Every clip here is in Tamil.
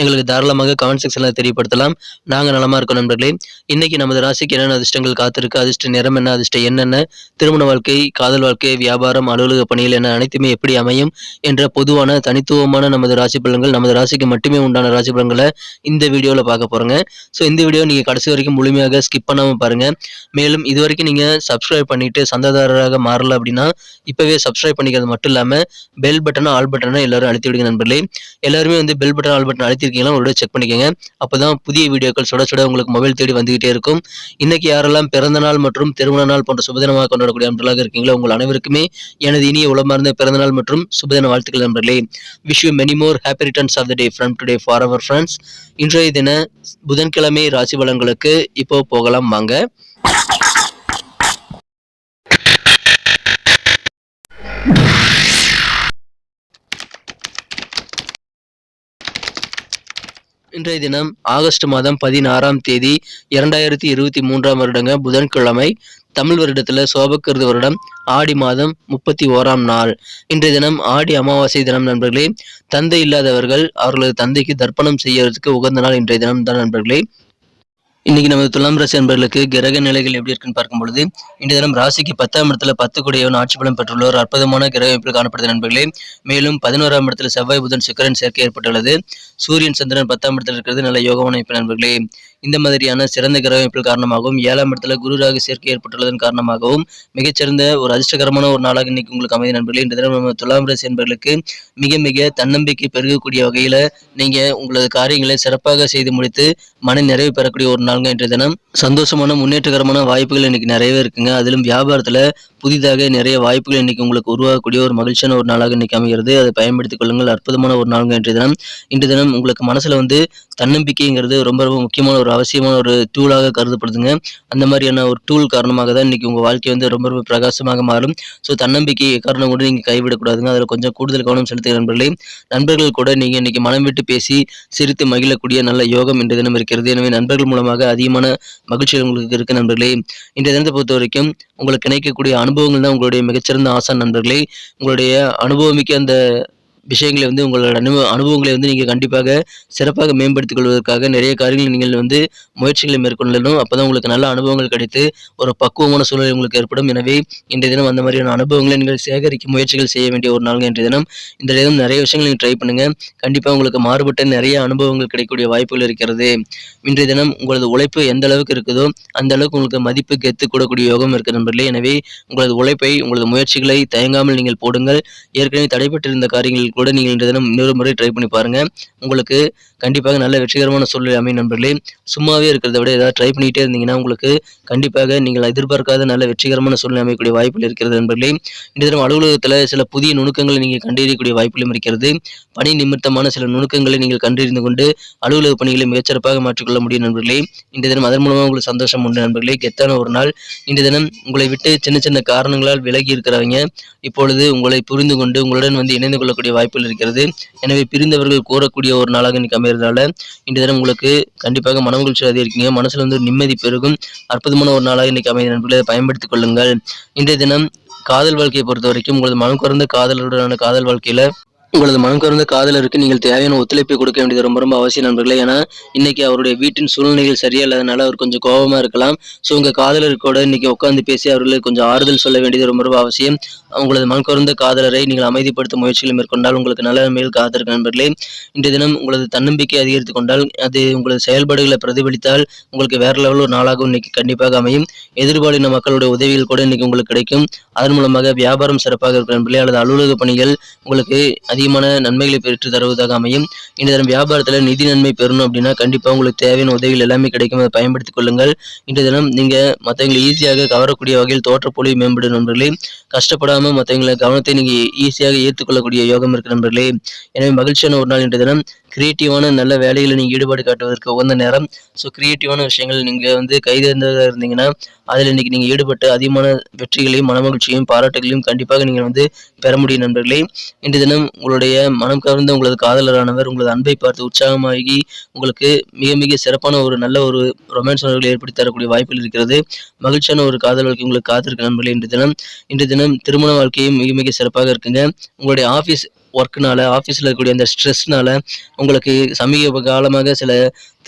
எங்களுக்கு தாராளமாக கமெண்ட் செக்ஷனில் தெரியப்படுத்தலாம். நாங்கள் நலமாக இருக்கோம் நண்பர்களே. இன்னைக்கு நமது ராசிக்கு என்னென்ன அதிர்ஷ்டங்கள் காத்திருக்கு? அதிர்ஷ்ட நிறம் என்ன? அதிர்ஷ்டம் என்னென்ன திருமண வாழ்க்கை காதல் வாழ்க்கை வியாபாரம் அலுவலக பணிகள் என அனைத்துமே எப்படி அமையும்? என்ற பொதுவான தனித்துவமான நமது ராசி பலன்கள் நமது ராசிக்கு மட்டுமே உண்டான ராசி பலன்களை இந்த வீடியோவில் பார்க்க போகிறோங்க ஸோ இந்த வீடியோ நீங்கள் கடைசி வரைக்கும் முழுமையாக ஸ்கிப் பண்ணாமல் பாருங்கள் மேலும் இது வரைக்கும் நீங்கள் சப்ஸ்கிரைப் பண்ணிட்டு சந்தாதாரராக மாறல அப்படின்னா இப்போவே சப்ஸ்கிரைப் பண்ணிக்கிறது மட்டும் இல்லாமல் பெல் பட்டனும் ஆல் பட்டனும் எல்லாரும் அழுத்தி விடுங்க நண்பர்களே. எல்லாருமே வந்து பெல் பட்டன் ஆல் பட்டன் வச்சிருக்கீங்களா ஒரு செக் பண்ணிக்கோங்க. அப்போதான் புதிய வீடியோக்கள் சுட சுட உங்களுக்கு மொபைல் தேடி வந்துகிட்டே இருக்கும். இன்னைக்கு யாரெல்லாம் பிறந்த நாள் மற்றும் திருமண நாள் போன்ற சுபதினமாக கொண்டாடக்கூடிய அன்றலாக இருக்கீங்களோ உங்கள் அனைவருக்குமே எனது இனிய உளமார்ந்த பிறந்த நாள் மற்றும் சுபதின வாழ்த்துக்கள் நண்பர்களே. Wish you many more happy returns of the day from today for our friends இன்றைய தின புதன்கிழமை ராசி பலன்களுக்கு இப்போ போகலாம் வாங்க. இன்றைய தினம் ஆகஸ்ட் மாதம் பதினாறாம் தேதி இரண்டாயிரத்தி இருபத்தி மூன்றாம் வருடங்க புதன்கிழமை தமிழ் வருடத்துல சோபக்கிருது வருடம் ஆடி மாதம் முப்பத்தி ஓராம் நாள். இன்றைய தினம் ஆடி அமாவாசை தினம் நண்பர்களே. தந்தை இல்லாதவர்கள் அவர்களது தந்தைக்கு தர்ப்பணம் செய்யறதுக்கு உகந்த நாள் இன்றைய தினம் தான் நண்பர்களே. இன்னைக்கு நமது துலாம் ராசி அன்பர்களுக்கு கிரக நிலைகள் எப்படி இருக்குன்னு பார்க்கும் பொழுது இந்த தினம் ராசிக்கு பத்தாம் இடத்துல பத்து கூடியவன் ஆட்சி பலம் பெற்றுள்ள ஒரு அற்புதமான கிரக அமைப்பில் காணப்படுது நண்பர்களே மேலும் பதினோராம் இடத்துல செவ்வாய் புதன் சுக்கரன் சேர்க்கை ஏற்பட்டுள்ளது. சூரியன் சந்திரன் பத்தாம் இடத்துல இருக்கிறது நல்ல யோகமான அமைப்பு நண்பர்களே. இந்த மாதிரியான சிறந்த கிரக அமைப்பில் காரணமாகவும் ஏழாம் இடத்துல குரு ராகு சேர்க்கை ஏற்பட்டுள்ளதன் காரணமாகவும் மிகச்சிறந்த ஒரு அதிர்ஷ்டகரமான ஒரு நாளாக இன்னைக்கு உங்களுக்கு அமைதி நண்பர்களே. இந்த தினம் நம்ம துலாம் ராசி என்பர்களுக்கு மிக மிக தன்னம்பிக்கை பெருகக்கூடிய வகையில நீங்க உங்களது காரியங்களை சிறப்பாக செய்து முடித்து மன நிறைவு பெறக்கூடிய ஒரு நாள் நாளுங்க இன்றைய தினம் சந்தோஷமான முன்னேற்றகரமான வாய்ப்புகள் இன்னைக்கு நிறையவே இருக்குங்க. அதிலும் வியாபாரத்துல புதிதாக நிறைய வாய்ப்புகள் இன்னைக்கு உங்களுக்கு உருவாகக்கூடிய ஒரு மகிழ்ச்சியான ஒரு நாளாக இன்னைக்கு அமைகிறது. அதை பயன்படுத்திக் கொள்ளுங்கள். அற்புதமான ஒரு நாளுங்க இன்றைய தினம் இன்றைய தினம் உங்களுக்கு மனசுல வந்து தன்னம்பிக்கைங்கிறது ரொம்ப ரொம்ப முக்கியமான ஒரு அவசியமான ஒரு டூலாக கருதப்படுதுங்க. அந்த மாதிரியான ஒரு டூல் காரணமாக தான் இன்னைக்கு உங்க வாழ்க்கை வந்து ரொம்ப ரொம்ப பிரகாசமாக மாறும். ஸோ தன்னம்பிக்கை காரணம் கூட நீங்க கைவிடக்கூடாதுங்க. அதில் கொஞ்சம் கூடுதல் கவனம் செலுத்துகிற நண்பர்களே. நண்பர்கள் கூட நீங்க இன்னைக்கு மனம் விட்டு பேசி சிரித்து மகிழக்கூடிய நல்ல யோகம் இன்றைய தினம் இருக்கிறது. எனவே நண்பர்கள் மூலமாக அதிகமான மகிழ்ச்சி உங்களுக்கு இருக்கு நண்பர்களே. இன்றைய தினத்தை பொறுத்த வரைக்கும் உங்களுக்கு கிடைக்கக்கூடிய அனுபவங்கள் தான் உங்களுடைய மிகச்சிறந்த ஆசான் நண்பர்களே. உங்களுடைய அனுபவமிக்க அந்த விஷயங்களை வந்து உங்களோட அனுபவ அனுபவங்களை வந்து நீங்கள் கண்டிப்பாக சிறப்பாக மேம்படுத்திக் கொள்வதற்காக நிறைய காரியங்கள் நீங்கள் வந்து முயற்சிகளை மேற்கொள்ளணும். அப்போ தான் உங்களுக்கு நல்ல அனுபவங்கள் கிடைத்து ஒரு பக்குவமான சூழ்நிலை உங்களுக்கு ஏற்படும். எனவே இன்றைய தினம் அந்த மாதிரியான அனுபவங்களை நீங்கள் சேகரிக்க முயற்சிகள் செய்ய வேண்டிய ஒரு நாள் இன்றைய தினம். இந்த தினம் நிறைய விஷயங்கள் நீங்கள் ட்ரை பண்ணுங்கள் கண்டிப்பாக உங்களுக்கு மாறுபட்ட நிறைய அனுபவங்கள் கிடைக்கக்கூடிய வாய்ப்புகள் இருக்கிறது. இன்றைய தினம் உங்களது உழைப்பு எந்த அளவுக்கு இருக்குதோ அந்த அளவுக்கு உங்களுக்கு மதிப்பு கெத்து கூடக்கூடிய யோகம் இருக்கு நண்பர்களே. எனவே உங்களது உழைப்பை உங்களது முயற்சிகளை தயங்காமல் நீங்கள் போடுங்கள். ஏற்கனவே தடைப்பட்டிருந்த காரியங்கள் கூட நீங்கள் இன்றைய தினம் இன்னொரு முறை ட்ரை பண்ணி பாருங்க. உங்களுக்கு கண்டிப்பாக நல்ல வெற்றிகரமான சூழ்நிலை அமையும் நண்பர்களே. சும்மாவே இருக்கிறத விட ஏதாவது ட்ரை பண்ணிட்டே இருந்தீங்கன்னா உங்களுக்கு கண்டிப்பாக நீங்கள் எதிர்பார்க்காத நல்ல வெற்றிகரமான சூழ்நிலை அமையக்கூடிய வாய்ப்புகள் இருக்கிறது நண்பர்களே. இந்த தினம் அலுவலகத்தில் சில புதிய நுணுக்கங்களை நீங்கள் கண்டறியக்கூடிய வாய்ப்புகளும் இருக்கிறது. பணி நிமித்தமான சில நுணுக்கங்களை நீங்கள் கண்டறிந்து கொண்டு அலுவலக பணிகளை மிகச்சிறப்பாக மாற்றிக்கொள்ள முடியும் நண்பர்களே. இன்றைய தினம் அதன் மூலமாக உங்களுக்கு சந்தோஷம் உண்டு நண்பர்களே. கெத்தான ஒரு நாள். இன்றைய தினம் உங்களை விட்டு சின்ன சின்ன காரணங்களால் விலகி இருக்கிறவங்க இப்பொழுது உங்களை புரிந்து கொண்டு உங்களுடன் வந்து இணைந்து கொள்ளக்கூடிய வாய்ப்புகள் இருக்கிறது. எனவே பிரிந்தவர்கள் கூறக்கூடிய ஒரு நாளாக இன்னைக்கு அமைகிறதுனால இன்றைய தினம் உங்களுக்கு கண்டிப்பாக மன மகிழ்ச்சி அதிகரிக்கீங்க மனசுல வந்து நிம்மதி பெருகும். அற்புதமான ஒரு நாளாக இன்னைக்கு அமைதி நண்பர்களை பயன்படுத்திக் கொள்ளுங்கள். இன்றைய தினம் காதல் வாழ்க்கையை பொறுத்த வரைக்கும் உங்களது மனம் குறைந்த காதலருடனான காதல் வாழ்க்கையில உங்களது மனம் காதலருக்கு நீங்கள் தேவையான ஒத்துழைப்பை கொடுக்க வேண்டியது ரொம்ப ரொம்ப அவசியம் நண்பர்களே. ஏன்னா இன்னைக்கு அவருடைய வீட்டின் சூழ்நிலைகள் சரியா இல்லாதனால அவர் கொஞ்சம் கோபமா இருக்கலாம். ஸோ உங்க காதலருக்கோட இன்னைக்கு உட்காந்து பேசி அவர்களுக்கு கொஞ்சம் ஆறுதல் சொல்ல வேண்டியது ரொம்ப ரொம்ப அவசியம். உங்களது மனம் காதலரை நீங்கள் அமைதிப்படுத்தும் முயற்சிகளை மேற்கொண்டால் உங்களுக்கு நல்ல மேல் காத்திருக்க நண்பர்களே. இன்றைய தினம் உங்களது தன்னம்பிக்கை அதிகரித்து கொண்டால் அது உங்களது செயல்பாடுகளை பிரதிபலித்தால் உங்களுக்கு வேற லெவல் ஒரு நாளாகவும் இன்னைக்கு கண்டிப்பாக அமையும். எதிர்பாலின மக்களுடைய உதவிகள் கூட இன்னைக்கு உங்களுக்கு கிடைக்கும். அதன் மூலமாக வியாபாரம் சிறப்பாக இருக்கும் நண்பர்களே. அல்லது அலுவலக பணிகள் உங்களுக்கு அதிகமான நன்மைகளை பெற்று தருவதாக அமையும். இன்று தினம் வியாபாரத்தில் நிதி நன்மை பெறணும் அப்படின்னா கண்டிப்பாக உங்களுக்கு தேவையான உதவிகள் எல்லாமே கிடைக்கும். அதை பயன்படுத்திக் கொள்ளுங்கள். இன்று தினம் நீங்கள் மற்றவங்களை ஈஸியாக கவரக்கூடிய வகையில் தோற்றப்பொழி மேம்படும் நண்பர்களே. கஷ்டப்படாமல் மற்றவங்களை கவனத்தை நீங்கள் ஈஸியாக ஏற்றுக்கொள்ளக்கூடிய யோகம் இருக்கு நண்பர்களே. எனவே மகிழ்ச்சியான ஒரு நாள் இன்றைய தினம். கிரியேட்டிவான நல்ல வேலைகளை நீங்கள் ஈடுபாடு காட்டுவதற்கு உகந்த நேரம். ஸோ கிரியேட்டிவான விஷயங்கள் நீங்கள் வந்து கைதேர்ந்ததாக இருந்தீங்கன்னா அதில் இன்னைக்கு நீங்கள் ஈடுபட்டு அதிகமான வெற்றிகளையும் மனமகிழ்ச்சியும் பாராட்டுகளையும் கண்டிப்பாக நீங்கள் வந்து பெற முடியும் நண்பர்களே. இன்று தினம் உங்களுடைய மனம் கவர்ந்த உங்களது காதலரானவர் உங்களது அன்பை பார்த்து உற்சாகமாகி உங்களுக்கு மிக மிக சிறப்பான ஒரு நல்ல ஒரு ரொமான்ஸ் உணர்வுகளை ஏற்படுத்தி தரக்கூடிய வாய்ப்புகள் இருக்கிறது. மகிழ்ச்சியான ஒரு காதல் வாழ்க்கை உங்களுக்கு காத்திருக்க நண்பர்களே இன்று தினம். இன்று தினம் திருமண வாழ்க்கையும் மிக மிக சிறப்பாக இருக்குங்க. உங்களுடைய ஆஃபீஸ் ஒர்க்னால ஆஃபீஸில் இருக்கக்கூடிய அந்த ஸ்ட்ரெஸ்னால உங்களுக்கு சமீப காலமாக சில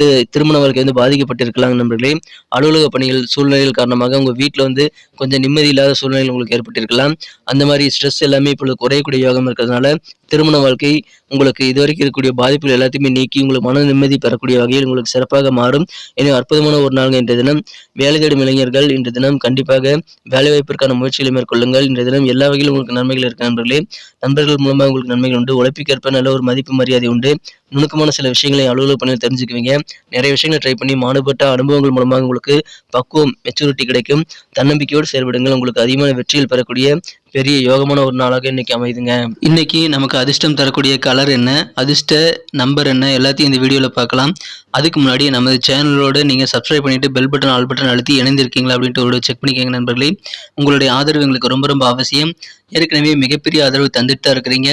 தி திருமண வாழ்க்கை வந்து பாதிக்கப்பட்டிருக்கலாம் நண்பர்களே. அலுவலக பணிகள் சூழ்நிலைகள் காரணமாக உங்கள் வீட்டில் வந்து கொஞ்சம் நிம்மதி இல்லாத சூழ்நிலைகள் உங்களுக்கு ஏற்பட்டிருக்கலாம். அந்த மாதிரி ஸ்ட்ரெஸ் எல்லாமே இப்பொழுது குறையக்கூடிய யோகம் இருக்கிறதுனால திருமண வாழ்க்கை உங்களுக்கு இதுவரைக்கும் இருக்கக்கூடிய பாதிப்புகள் எல்லாத்தையுமே நீக்கி உங்களுக்கு மன நிம்மதி பெறக்கூடிய வகையில் உங்களுக்கு சிறப்பாக மாறும். எனவே அற்புதமான ஒரு நாள் இன்றைய தினம். வேலை தேடும் இளைஞர்கள் இன்றைய தினம் கண்டிப்பாக வேலைவாய்ப்பிற்கான முயற்சிகளை மேற்கொள்ளுங்கள். இன்றைய தினம் எல்லா வகையிலும் உங்களுக்கு நன்மைகள் இருக்கு நண்பர்களே. நண்பர்கள் மூலமாக உங்களுக்கு நன்மைகள் உண்டு. உழைப்பிற்கேற்ப நல்ல ஒரு மதிப்பு மரியாதை உண்டு. நுணுக்கமான சில விஷயங்களை அலுவலக பணியில் தெரிஞ்சுக்குவீங்க. நிறைய விஷயங்களை ட்ரை பண்ணி மாறுபட்ட அனுபவங்கள் மூலமாக உங்களுக்கு பக்குவம் மெச்சூரிட்டி கிடைக்கும். தன்னம்பிக்கையோடு செயல்படுங்கள். உங்களுக்கு அதிகமான வெற்றியில் பெறக்கூடிய பெரிய யோகமான ஒரு நாளாக இன்னைக்கு அமைதுங்க. இன்னைக்கு நமக்கு அதிர்ஷ்டம் தரக்கூடிய கலர் என்ன? அதிர்ஷ்ட நம்பர் என்ன? எல்லாத்தையும் இந்த வீடியோவில் பார்க்கலாம். அதுக்கு முன்னாடி நமது சேனலோட நீங்கள் சப்ஸ்கிரைப் பண்ணிட்டு பெல் பட்டன் ஆல் பட்டன் அழுத்தி இணைந்திருக்கீங்களா அப்படின்ட்டு ஒரு செக் பண்ணிக்கோங்க நண்பர்களே. உங்களுடைய ஆதரவு எங்களுக்கு ரொம்ப ரொம்ப அவசியம். ஏற்கனவே மிகப்பெரிய ஆதரவு தந்துட்டு தான் இருக்கிறீங்க.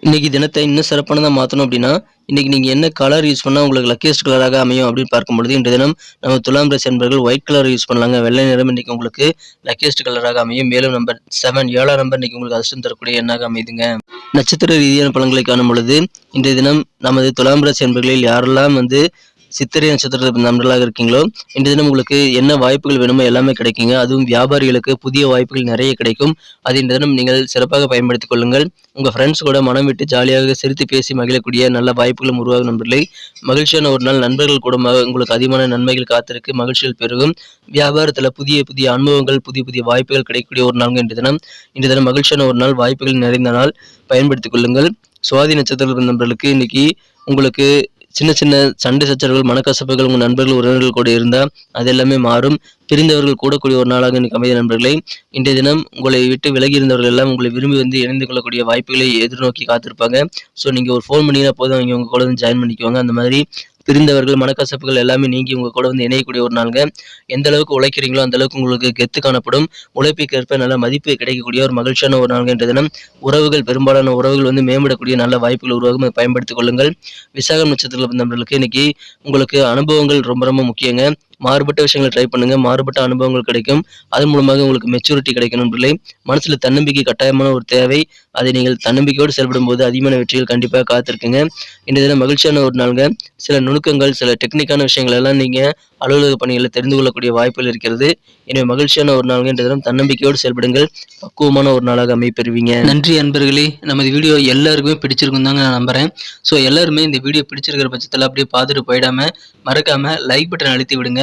இன்றைக்கி தினத்தை இன்னும் சிறப்பானதாக மாற்றணும் அப்படின்னா இன்னைக்கு நீங்கள் என்ன கலர் யூஸ் பண்ணால் உங்களுக்கு லக்கியஸ்ட் கலராக அமையும் அப்படின்னு பார்க்கும்பொழுது இன்றைய தினம் நம்ம துலாம் ராசி என்பர்கள் ஒயிட் கலர் யூஸ் பண்ணலாங்க. வெள்ளை நிறம் இன்றைக்கி உங்களுக்கு லக்கியஸ்ட் கலராக அமையும். மேலும் நம்பர் செவன் ஏழாம் நம்பர் இன்றைக்கி உங்களுக்கு அதிர்ஷ்டம் தரக்கூடிய எண்ணாக அமைதுங்க நட்சத்திர ரீதியான பலன்களை காணும் பொழுது இன்றைய தினம் நமது துலாம் ராசி என்பர்களில் யாரெல்லாம் வந்து சித்திரை நட்சத்திர நண்பர்களாக இருக்கீங்களோ இன்று தினம் உங்களுக்கு என்ன வாய்ப்புகள் வேணுமோ எல்லாமே கிடைக்குங்க. அதுவும் வியாபாரிகளுக்கு புதிய வாய்ப்புகள் நிறைய கிடைக்கும். அது இன்று தினம் நீங்கள் சிறப்பாக பயன்படுத்திக் கொள்ளுங்கள். உங்கள் ஃப்ரெண்ட்ஸ் கூட மனம் விட்டு ஜாலியாக சிரித்து பேசி மகிழக்கூடிய நல்ல வாய்ப்புகளும் உருவாகும் நண்பர்களே. மகிழ்ச்சியான ஒரு நாள் நண்பர்கள் கூட உங்களுக்கு அதிகமான நன்மைகள் காத்திருக்கு மகிழ்ச்சிகள் பெருகும். வியாபாரத்தில் புதிய புதிய அனுபவங்கள் புதிய புதிய வாய்ப்புகள் கிடைக்கக்கூடிய ஒரு நாள் இன்று தினம். இன்று தினம் மகிழ்ச்சியான ஒரு நாள் வாய்ப்புகள் நிறைந்த நாள். பயன்படுத்திக் கொள்ளுங்கள். சுவாதி நட்சத்திர நண்பர்களுக்கு இன்னைக்கு உங்களுக்கு சின்ன சின்ன சண்டை சச்சரவுகள் மனக்கசப்புகள் உங்கள் நண்பர்கள் உறவினர்கள் கூட இருந்தால் அது எல்லாமே மாறும். பிரிந்தவர்கள் கூடக்கூடிய ஒரு நாளாக இன்றைக்கு அமைதி நண்பர்களே இன்றைய தினம் உங்களை விட்டு விலகி இருந்தவர்கள் எல்லாம் உங்களை விரும்பி வந்து இணைந்து கொள்ளக்கூடிய வாய்ப்புகளை எதிர்நோக்கி காத்திருப்பாங்க. ஸோ நீங்கள் ஒரு ஃபோன் பண்ணிங்கன்னா போதும். அவங்க உங்கள் கூட வந்து ஜாயின் பண்ணிக்குவாங்க. அந்த மாதிரி பிரிந்தவர்கள் மனக்கசப்புகள் எல்லாமே நீங்கி உங்க கூட வந்து இணையக்கூடிய ஒரு நாளுங்க. எந்த அளவுக்கு உழைக்கிறீங்களோ அந்த அளவுக்கு உங்களுக்கு கெத்து காணப்படும். உழைப்புக்கேற்ப நல்ல மதிப்பு கிடைக்கக்கூடிய ஒரு மகிழ்ச்சியான ஒரு நாள்ங்க என்ற தினம் உறவுகள் பெரும்பாலான உறவுகள் வந்து மேம்படக்கூடிய நல்ல வாய்ப்புகள் உருவாகும் அதை பயன்படுத்திக் கொள்ளுங்கள். விசாகம் நட்சத்திரத்தில் வந்தவர்களுக்கு இன்னைக்கு உங்களுக்கு அனுபவங்கள் ரொம்ப ரொம்ப முக்கியங்க. மாறுபட்ட விஷயங்களை ட்ரை பண்ணுங்க. மாறுபட்ட அனுபவங்கள் கிடைக்கும். அதன் மூலமாக உங்களுக்கு மெச்சூரிட்டி கிடைக்கும் நண்பர்களே மனசுல தன்னம்பிக்கை கட்டாயமான ஒரு தேவை. அதை நீங்கள் தன்னம்பிக்கையோடு செயல்படும் போது அதிகமான வெற்றிகள் கண்டிப்பாக காத்திருக்குங்க. இந்த தினம் மகிழ்ச்சியான ஒரு நாளுங்க. சில நுணுக்கங்கள் சில டெக்னிக்கான விஷயங்கள் எல்லாம் நீங்க அலுவலக பணிகளை தெரிந்து கொள்ளக்கூடிய வாய்ப்புகள் இருக்கிறது. எனவே மகிழ்ச்சியான ஒரு நாளுங்க. என்ற தினம் தன்னம்பிக்கையோடு செயல்படுங்கள். பக்குவமான ஒரு நாளாக அமைப்பெறுவீங்க. நன்றி அன்பர்களே. நமது வீடியோ எல்லாருக்குமே பிடிச்சிருக்கும் தாங்க நான் நம்புறேன். ஸோ எல்லாருமே இந்த வீடியோ பிடிச்சிருக்கிற பட்சத்தில் அப்படியே பார்த்துட்டு போயிடாம மறக்காம லைக் பட்டன் அழுத்தி விடுங்க.